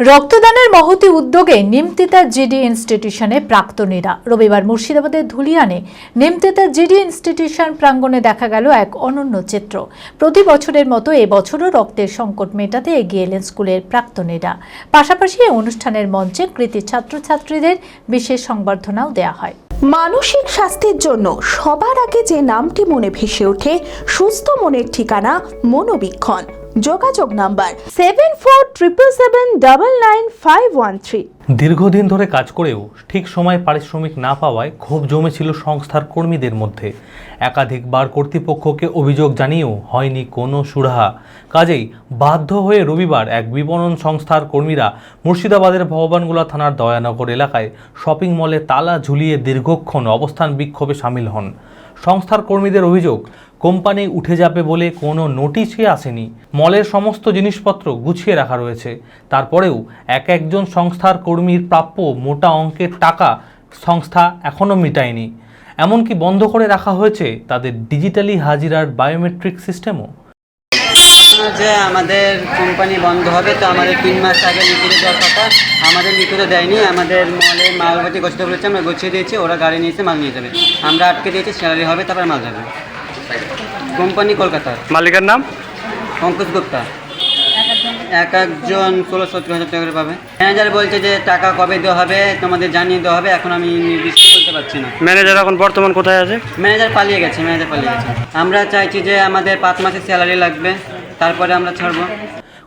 রক্তদানের মহতি উদ্যোগে নিমতিতা জিডি ইনস্টিটিউশনে প্রাক্তনীরা। রবিবার মুর্শিদাবাদের ধুলিয়ানে নিমতিতা জিডি ইনস্টিটিউশন প্রাঙ্গণে দেখা গেল এক অনন্য চিত্র। প্রতি বছরের মতো এবছরও রক্তের সংকট মেটাতে এগিয়ে এলেন স্কুলের প্রাক্তনীরা। পাশাপাশি অনুষ্ঠানের মঞ্চে কৃতি ছাত্রছাত্রীদের বিশেষ সংবর্ধনাও দেওয়া হয়। মানসিক স্বাস্থ্যের জন্য সবার আগে যে নামটি মনে ভেসে ওঠে, সুস্থ মনের ঠিকানা মনোবীক্ষণ। যোগাযোগ number seven four triple seven double nine five one three. দীর্ঘদিন ধরে কাজ করেও ঠিক সময় পারিশ্রমিক না পাওয়ায় ক্ষোভ জমেছিল সংস্থার কর্মীদের মধ্যে। একাধিকবার কর্তৃপক্ষকে অভিযোগ জানিয়েও হয়নি কোনো সুরাহা। কাজেই বাধ্য হয়ে রবিবার এক বিপণন সংস্থার কর্মীরা মুর্শিদাবাদের ভগবানগোলা থানার দয়ানগর এলাকায় শপিং মলে তালা ঝুলিয়ে দীর্ঘক্ষণ অবস্থান বিক্ষোভে সামিল হন। সংস্থার কর্মীদের অভিযোগ, কোম্পানি উঠে যাবে বলে কোনো নোটিশই আসেনি। মলের সমস্ত জিনিসপত্র গুছিয়ে রাখা রয়েছে। তারপরেও এক একজন সংস্থার কর্মীর প্রাপ্য মোটা অঙ্কের টাকা সংস্থা এখনও মিটায়নি। এমনকি বন্ধ করে রাখা হয়েছে তাদের ডিজিটালি হাজিরার বায়োমেট্রিক সিস্টেমও। যে আমাদের কোম্পানি বন্ধ হবে তো আমাদের তিন মাস আগে লিখিত দেওয়ার কথা। আমাদের লিখিত দেয়নি আমাদের মলে মালবাটি গোছতে বলেছে আমরা গুছিয়ে দিয়েছি ওরা গাড়ি নিয়েছে মাল নিয়ে যাবে। আমরা আটকে দিয়েছি স্যালারি হবে তারপরে মাল যাবে। কোম্পানি কলকাতার। মালিকের নাম? পঙ্কজ গুপ্তা। এক একজন ষোলো সত্তর হাজার টাকা করে পাবে। ম্যানেজার বলছে যে টাকা কবে দেওয়া হবে তোমাদের জানিয়ে দেওয়া হবে এখন আমি নির্দিষ্ট বলতে পারছি না। ম্যানেজার এখন বর্তমান কোথায় আছে? ম্যানেজার পালিয়ে গেছে ম্যানেজার পালিয়ে গেছে। আমরা চাইছি যে আমাদের পাঁচ মাসের স্যালারি লাগবে। তারপরে আমরা ছাড়বো।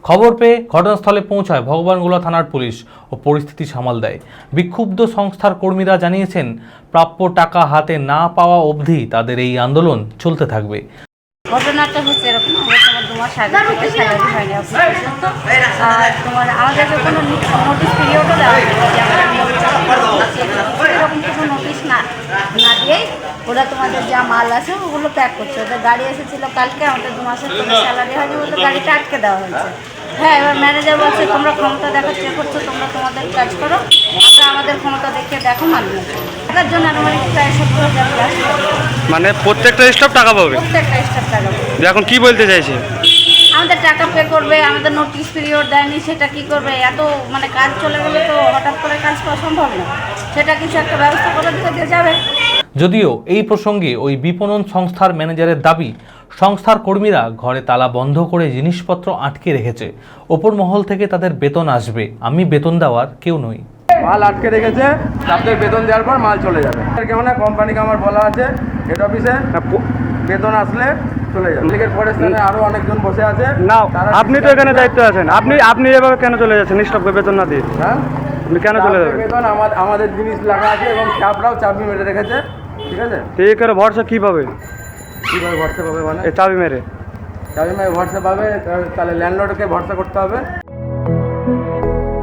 খবর পেয়ে ঘটনাস্থলে পৌঁছায় ভগবানগোলা থানার পুলিশ ও পরিস্থিতি সামাল দেয়। বিক্ষুব্ধ সংস্থার কর্মীরা জানিয়েছেন প্রাপ্য টাকা হাতে না পাওয়া অবধি তাদের এই আন্দোলন চলতে থাকবে। ঘটনাটা হচ্ছে এরকম আমরা তোমার দু মাস আগে থেকে স্যালারি হয়নি আর তোমার আমাদেরকে কোনো নোটিশ পিরিয়ডও দেওয়া হয়নি। এরকম কোনো নোটিশ না। ওরা তোমাদের যা মাল আছে ওগুলো প্যাক করছে। ওদের গাড়ি এসেছিল কালকে আমাদের দু মাসের কোনো স্যালারি হয়নি বলে গাড়িটা আটকে দেওয়া হয়েছে। হ্যাঁ এবার ম্যানেজার বলছে তোমরা ক্ষমতা দেখাচ্ছে করছ তোমরা তোমাদের কাজ করো আমরা আমাদের ক্ষমতা দেখে দেখো মানিয়ে এটার জন্য আমার প্রায় সত্তর হাজার মানে প্রত্যেকটা স্টাফ টাকা পাবে? প্রত্যেকটা স্টাফ টাকা পাবে। এখন কি বলতে চাইছে? আমাদের টাকা পে করবে আমাদের নোটিশ পিরিয়ড দেয়নি সেটা কি করবে? এত মানে কাজ চলে গেলে তো হঠাৎ করে কাজ করা সম্ভব না। সেটা কিছু একটা ব্যবস্থা করে দিতে যাবে। যদিও এই প্রসঙ্গে ওই বিপণন সংস্থার ম্যানেজারের দাবি সংস্থার কর্মীরা ঘরে তালা বন্ধ করে জিনিসপত্র আটকে রেখেছে। ওপর মহল থেকে তাদের বেতন আসবে। আমি বেতন দেওয়ার কেউ নই। মাল আটকে রেখেছে তাদের বেতন দেওয়ার পর মাল চলে যাবে। কেমন না কোম্পানিকে আমার বলা আছে হেড অফিসে বেতন আসলে চলে যাবে। লিগের পরের স্থানে আরও অনেকজন বসে আছে। না আপনি তো এখানে দায়িত্ব আছেন। আপনি আপনি এভাবে কেন চলে যাচ্ছেন? স্টাফকে বেতন না দিয়ে। হ্যাঁ? কেন চলে যাবেন? বেতন আমার আমাদের জিনিস লাগা আছে এবং চাপরাও চাবি মেরে রেখেছে। ঠিক আছে? তো এই করে ভরসা কী পাবে? কীভাবে ভরসা পাবে মানে? এই চাবি মেরে। চাবি মেরে ভরসা পাবে তাহলে- তাহলে ল্যান্ডলর্ডকে ভরসা করতে হবে।